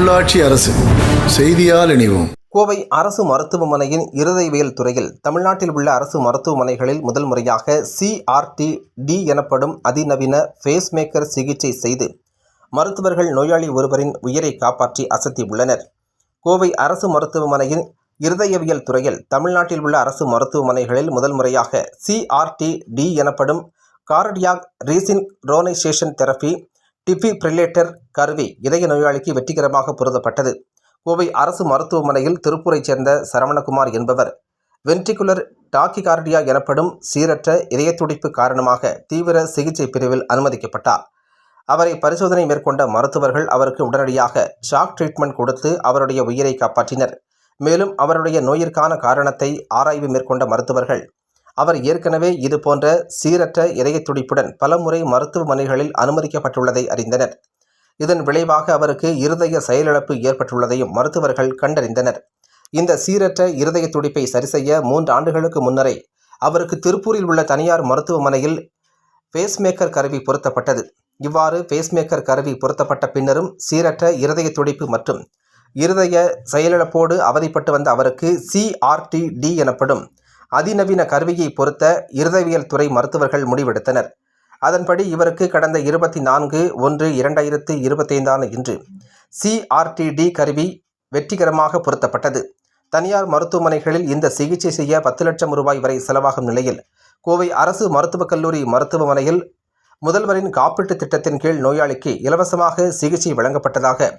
உள்ளாட்சி அரசு செய்தியால் இணைவோம். கோவை அரசு மருத்துவமனையின் இருதயவியல் துறையில் தமிழ்நாட்டில் உள்ள அரசு மருத்துவமனைகளில் முதல் முறையாக சிஆர்டி டி எனப்படும் அதிநவீன ஃபேஸ்மேக்கர் சிகிச்சை செய்து மருத்துவர்கள் நோயாளி ஒருவரின் உயிரை காப்பாற்றி அசத்தியுள்ளனர். கோவை அரசு மருத்துவமனையின் இருதயவியல் துறையில் தமிழ்நாட்டில் உள்ள அரசு மருத்துவமனைகளில் முதல் முறையாக சிஆர்டி டி எனப்படும் cardiac resynchronization therapy defibrillator கருவி இதய நோயாளிக்கு வெற்றிகரமாக பொருத்தப்பட்டது கோவை அரசு மருத்துவமனையில் திருப்பூரைச் சேர்ந்த சரவணகுமார் என்பவர் வென்ட்ரிகுலர் டாக்கிகார்டியா எனப்படும் சீரற்ற இதய துடிப்பு காரணமாக தீவிர சிகிச்சை பிரிவில் அனுமதிக்கப்பட்டார். அவரை பரிசோதனை மேற்கொண்ட மருத்துவர்கள் அவருக்கு உடனடியாக ஷாக் ட்ரீட்மெண்ட் கொடுத்து அவருடைய உயிரை காப்பாற்றினர். மேலும் அவருடைய நோயிற்கான காரணத்தை ஆராய்வு மேற்கொண்ட மருத்துவர்கள் அவர் ஏற்கனவே இது போன்ற சீரற்ற இதய துடிப்புடன் பலமுறை மருத்துவமனைகளில் அனுமதிக்கப்பட்டுள்ளதை அறிந்தனர். இதன் விளைவாக அவருக்கு இருதய செயலிழப்பு ஏற்பட்டுள்ளதையும் மருத்துவர்கள் கண்டறிந்தனர். இந்த சீரற்ற இருதய துடிப்பை சரிசெய்ய மூன்று ஆண்டுகளுக்கு முன்னரே அவருக்கு திருப்பூரில் உள்ள தனியார் மருத்துவமனையில் பேஸ்மேக்கர் கருவி பொருத்தப்பட்டது. இவ்வாறு பேஸ்மேக்கர் கருவி பொருத்தப்பட்ட பின்னரும் சீரற்ற இருதய துடிப்பு மற்றும் இருதய செயலிழப்போடு அவதிப்பட்டு வந்த அவருக்கு சிஆர்டிடி எனப்படும் அதிநவீன கருவியை பொருத்த இருதயவியல் துறை மருத்துவர்கள் முடிவெடுத்தனர். அதன்படி இவருக்கு கடந்த இருபத்தி நான்கு ஒன்று இரண்டாயிரத்து இருபத்தைந்தான இன்று சிஆர்டிடி கருவி வெற்றிகரமாக பொருத்தப்பட்டது. தனியார் மருத்துவமனைகளில் இந்த சிகிச்சை செய்ய பத்து லட்சம் ரூபாய் வரை செலவாகும் நிலையில் கோவை அரசு மருத்துவக் கல்லூரி மருத்துவமனையில் முதல்வரின் காப்பீட்டுத் திட்டத்தின் கீழ் நோயாளிக்கு இலவசமாக சிகிச்சை வழங்கப்பட்டதாக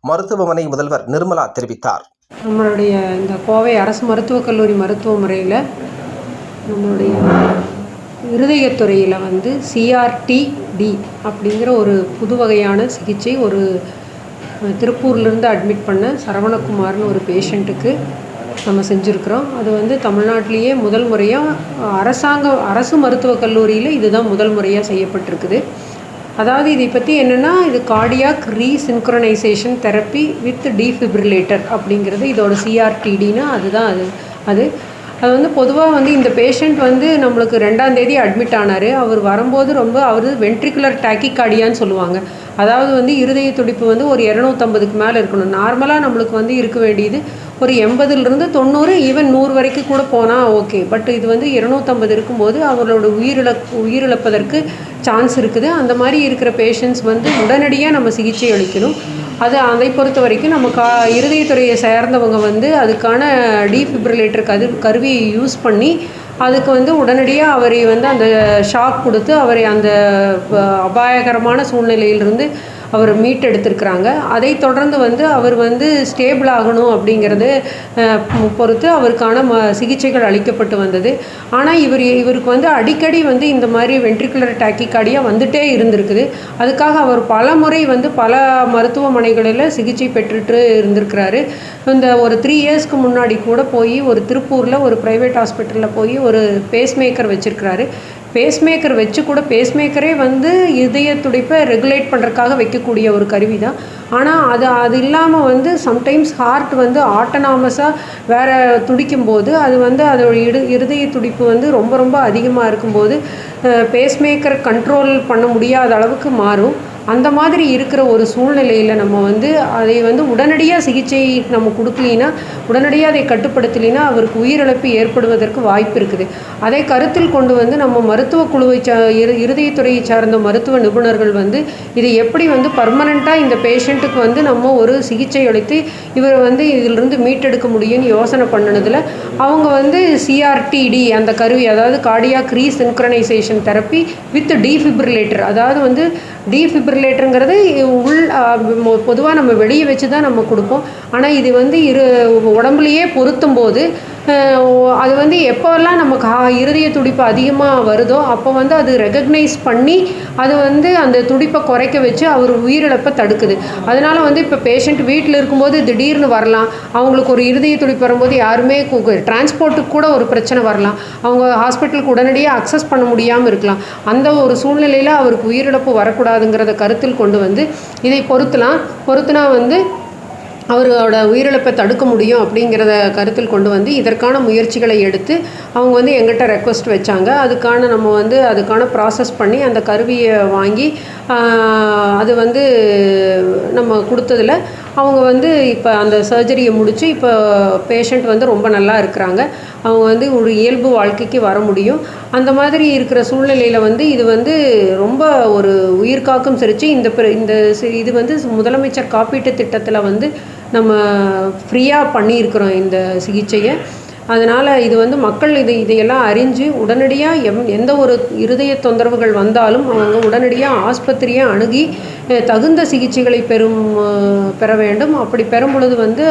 மருத்துவமனை முதல்வர் நிர்மலா தெரிவித்தார். நம்மளுடைய இந்த கோவை அரசு மருத்துவக் கல்லூரி மருத்துவமனையில் நம்மளுடைய இருதயத்துறையில் வந்து சிஆர்டிடி அப்படிங்கிற ஒரு புது வகையான சிகிச்சை ஒரு திருப்பூர்லேருந்து அட்மிட் பண்ண சரவணகுமார்னு ஒரு பேஷண்ட்டுக்கு நம்ம செஞ்சுருக்குறோம். அது வந்து தமிழ்நாட்டிலேயே முதல் முறையாக அரசாங்க அரசு மருத்துவக் கல்லூரியில் இதுதான் முதல் முறையாக செய்யப்பட்டிருக்குது. அதாவது இதை பற்றி என்னென்னா இது cardiac resynchronization therapy with defibrillator அப்படிங்கிறது இதோட சிஆர்டிடினா அதுதான் அது. அது அது வந்து பொதுவாக வந்து இந்த பேஷண்ட் வந்து நம்மளுக்கு ரெண்டாம் தேதி அட்மிட் ஆனார். அவர் வரும்போது ரொம்ப அவர் வென்ட்ரிகுலர் டாக்கிகார்டியான்னு சொல்லுவாங்க. அதாவது வந்து இருதய துடிப்பு வந்து ஒரு இரநூத்தம்பதுக்கு மேலே இருக்கணும். நார்மலாக நம்மளுக்கு வந்து இருக்க வேண்டியது ஒரு எண்பதுலேருந்து தொண்ணூறு ஈவன் நூறு வரைக்கும் கூட போனால் ஓகே பட் இது வந்து இரநூத்தம்பது இருக்கும்போது அவர்களோட உயிரிழப்பு உயிரிழப்பதற்கு சான்ஸ் இருக்குது. அந்த மாதிரி இருக்கிற பேஷண்ட்ஸ் வந்து உடனடியாக நம்ம சிகிச்சை அளிக்கணும். அது அதை பொறுத்த வரைக்கும் நம்ம கா இருதயத்துறையை சேர்ந்தவங்க வந்து அதுக்கான டீஃபிப்ரிலேட்டர் கரு கருவியை யூஸ் பண்ணி அதுக்கு வந்து உடனடியாக அவரை வந்து அந்த ஷாக் கொடுத்து அவரை அந்த அபாயகரமான சூழ்நிலையிலிருந்து அவர் மீட்டெடுத்திருக்கிறாங்க அதை தொடர்ந்து வந்து அவர் வந்து ஸ்டேபிள் ஆகணும் அப்படிங்கிறது பொறுத்து அவருக்கான ம சிகிச்சைகள் அளிக்கப்பட்டு வந்தது. ஆனால் இவர் இவருக்கு வந்து அடிக்கடி வந்து இந்த மாதிரி வென்ட்ரிகுலர் டாக்கிகார்டியா வந்துட்டே இருந்திருக்குது. அதுக்காக அவர் பல முறை வந்து பல மருத்துவமனைகளில் சிகிச்சை பெற்றுட்டு இருந்திருக்கிறாரு. இந்த ஒரு த்ரீ இயர்ஸ்க்கு முன்னாடி கூட போய் ஒரு திருப்பூரில் ஒரு ப்ரைவேட் ஹாஸ்பிட்டலில் போய் ஒரு பேஸ்மேக்கர் வச்சுருக்கிறாரு. பேஸ்மேக்கர் வச்சு கூட பேஸ்மேக்கரே வந்து இதய துடிப்பை ரெகுலேட் பண்ணுறதுக்காக வைக்கக்கூடிய ஒரு கருவி தான் ஆனால் அது அது இல்லாமல் வந்து சம்டைம்ஸ் ஹார்ட் வந்து ஆட்டனாமஸாக வேறு துடிக்கும்போது அது வந்து அதோட இடு இருதய துடிப்பு வந்து ரொம்ப ரொம்ப அதிகமாக இருக்கும்போது பேஸ்மேக்கர் கண்ட்ரோல் பண்ண முடியாத அளவுக்கு மாறும். அந்த மாதிரி இருக்கிற ஒரு சூழ்நிலையில் நம்ம வந்து அதை வந்து உடனடியாக சிகிச்சை நம்ம கொடுக்கலினா உடனடியாக அதை கட்டுப்படுத்தலினா அவருக்கு உயிரிழப்பு ஏற்படுவதற்கு வாய்ப்பு இருக்குது. அதை கருத்தில் கொண்டு வந்து நம்ம மருத்துவ குழுவை சா இரு இருதயத்துறையை சார்ந்த மருத்துவ நிபுணர்கள் வந்து இதை எப்படி வந்து பர்மனெண்ட்டாக இந்த பேஷண்ட்டுக்கு வந்து நம்ம ஒரு சிகிச்சை அளித்து இவரை வந்து இதிலிருந்து மீட்டெடுக்க முடியும்னு யோசனை பண்ணினதில் அவங்க வந்து சிஆர்டிடி அந்த கருவி அதாவது cardiac resynchronization therapy with defibrillator அதாவது வந்து டீஃபிப்ரிலேட்டருங்கிறது உள் பொதுவாக நம்ம வெளியே வச்சு தான் நம்ம கொடுப்போம். ஆனால் இது வந்து இரு உடம்புலையே பொருத்தும் போது அது வந்து எப்போல்லாம் நமக்கு இருதய துடிப்பு அதிகமாக வருதோ அப்போ வந்து அது ரெகக்னைஸ் பண்ணி அது வந்து அந்த துடிப்பை குறைக்க வச்சு அவர் உயிரிழப்பை தடுக்குது. அதனால் வந்து இப்போ பேஷண்ட் வீட்டில் இருக்கும்போது திடீர்னு வரலாம். அவங்களுக்கு ஒரு இருதய துடிப்பு வரும்போது யாருமே டிரான்ஸ்போர்ட்டுக்கு கூட ஒரு பிரச்சனை வரலாம். அவங்க ஹாஸ்பிட்டலுக்கு உடனடியாக அக்சஸ் பண்ண முடியாமல் இருக்கலாம். அந்த ஒரு சூழ்நிலையில் அவருக்கு உயிரிழப்பு வரக்கூடாதுங்கிறத கருத்தில் கொண்டு வந்து இதை பொருத்தலாம். பொறுத்துனா வந்து அவரோட உயிரிழப்பை தடுக்க முடியும் அப்படிங்கிறத கருத்தில் கொண்டு வந்து இதற்கான முயற்சிகளை எடுத்து அவங்க வந்து எங்கிட்ட ரெக்வஸ்ட் வச்சாங்க. அதுக்கான நம்ம வந்து அதுக்கான ப்ராசஸ் பண்ணி அந்த கருவியை வாங்கி அது வந்து நம்ம கொடுத்ததில் அவங்க வந்து இப்போ அந்த சர்ஜரியை முடித்து இப்போ பேஷண்ட் வந்து ரொம்ப நல்லா இருக்கிறாங்க. அவங்க வந்து ஒரு இயல்பு வாழ்க்கைக்கு வர முடியும். அந்த மாதிரி இருக்கிற சூழ்நிலையில் வந்து இது வந்து ரொம்ப ஒரு உயிர்காக்கும் சிரித்து இந்த பிர- இந்த சி- இது வந்து முதலமைச்சர் காப்பீட்டு திட்டத்தில் வந்து நம்ம ஃப்ரீயாக பண்ணியிருக்கிறோம் இந்த சிகிச்சையை. அதனால் இது வந்து மக்கள் இது இதையெல்லாம் அறிஞ்சு உடனடியாக எம் எந்த ஒரு இருதய தொந்தரவுகள் வந்தாலும் அவங்க உடனடியாக ஆஸ்பத்திரியை அணுகி தகுந்த சிகிச்சைகளை பெறும் பெற வேண்டும். அப்படி பெறும் பொழுது வந்து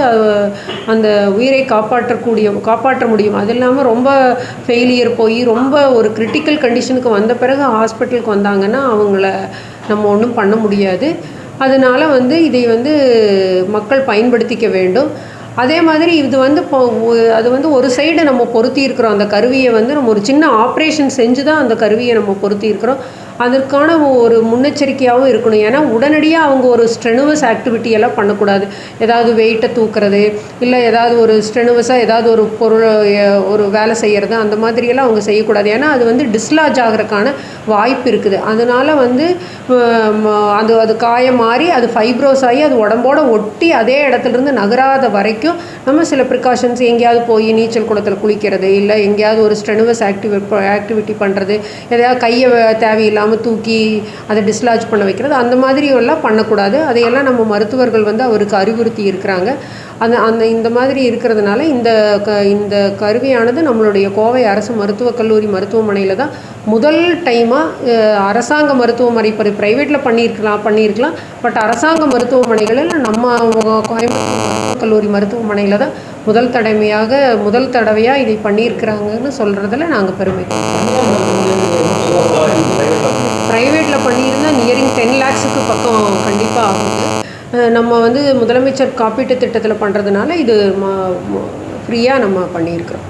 அந்த உயிரை காப்பாற்றக்கூடிய காப்பாற்ற முடியும். அது இல்லாமல் ரொம்ப ஃபெயிலியர் போய் ரொம்ப ஒரு கிரிட்டிக்கல் கண்டிஷனுக்கு வந்த பிறகு ஹாஸ்பிட்டலுக்கு வந்தாங்கன்னா அவங்கள நம்ம ஒன்றும் பண்ண முடியாது. அதனால் வந்து இதை வந்து மக்கள் பயன்படுத்திக்க வேண்டும். அதே மாதிரி இது வந்து இப்போ அது வந்து ஒரு சைடு நம்ம பொருத்தி இருக்கிறோம். அந்த கருவியை வந்து நம்ம ஒரு சின்ன ஆப்ரேஷன் செஞ்சு தான் அந்த கருவியை நம்ம பொருத்தி இருக்கிறோம். அதற்கான ஒரு முன்னெச்சரிக்கையாகவும் இருக்கணும். ஏன்னா உடனடியாக அவங்க ஒரு ஸ்ட்ரெனுவஸ் ஆக்டிவிட்டி எல்லாம் பண்ணக்கூடாது. ஏதாவது வெயிட்டை தூக்குறது இல்லை ஏதாவது ஒரு ஸ்ட்ரெனுவஸாக ஏதாவது ஒரு பொருள் ஒரு வேலை செய்கிறது அந்த மாதிரியெல்லாம் அவங்க செய்யக்கூடாது. ஏன்னா அது வந்து டிஸ்லாஜ் ஆகிறதுக்கான வாய்ப்பு இருக்குது. அதனால் வந்து அது அது காயம் மாறி அது ஃபைப்ரோஸ் ஆகி அது உடம்போட ஒட்டி அதே இடத்துலேருந்து நகராத வரைக்கும் நம்ம சில ப்ரிகாஷன்ஸ் எங்கேயாவது போய் நீச்சல் குளத்தில் குளிக்கிறது இல்லை எங்கேயாவது ஒரு ஸ்ட்ரெனுவஸ் ஆக்டிவி ஆக்டிவிட்டி பண்ணுறது எதையாவது கையை தேவையில்லாமல் இல்லாமல் தூக்கி அதை டிஸ்லாஜ் பண்ண வைக்கிறது. அந்த மாதிரி எல்லாம் பண்ணக்கூடாது. அதையெல்லாம் நம்ம மருத்துவர்கள் வந்து அவருக்கு அறிவுறுத்தி இருக்கிறாங்க. அந்த அந்த இந்த மாதிரி இருக்கிறதுனால இந்த க இந்த கருவியானது நம்மளுடைய கோவை அரசு மருத்துவக் கல்லூரி மருத்துவமனையில் தான் முதல் டைமாக அரசாங்க மருத்துவமனை இப்போ ப்ரைவேட்டில் பண்ணியிருக்கலாம் பண்ணியிருக்கலாம். பட் அரசாங்க மருத்துவமனைகளில் நம்ம கோயம்புத்தூர் கல்லூரி மருத்துவமனையில் தான் முதல் தடவையாக முதல் தடவையாக இதை பண்ணியிருக்கிறாங்கன்னு சொல்கிறதுல நாங்கள் பெருமை. நம்ம வந்து முதலமைச்சர் காப்பீட்டு திட்டத்தில் பண்ணுறதுனால இது ஃப்ரீயாக நம்ம பண்ணியிருக்கிறோம்.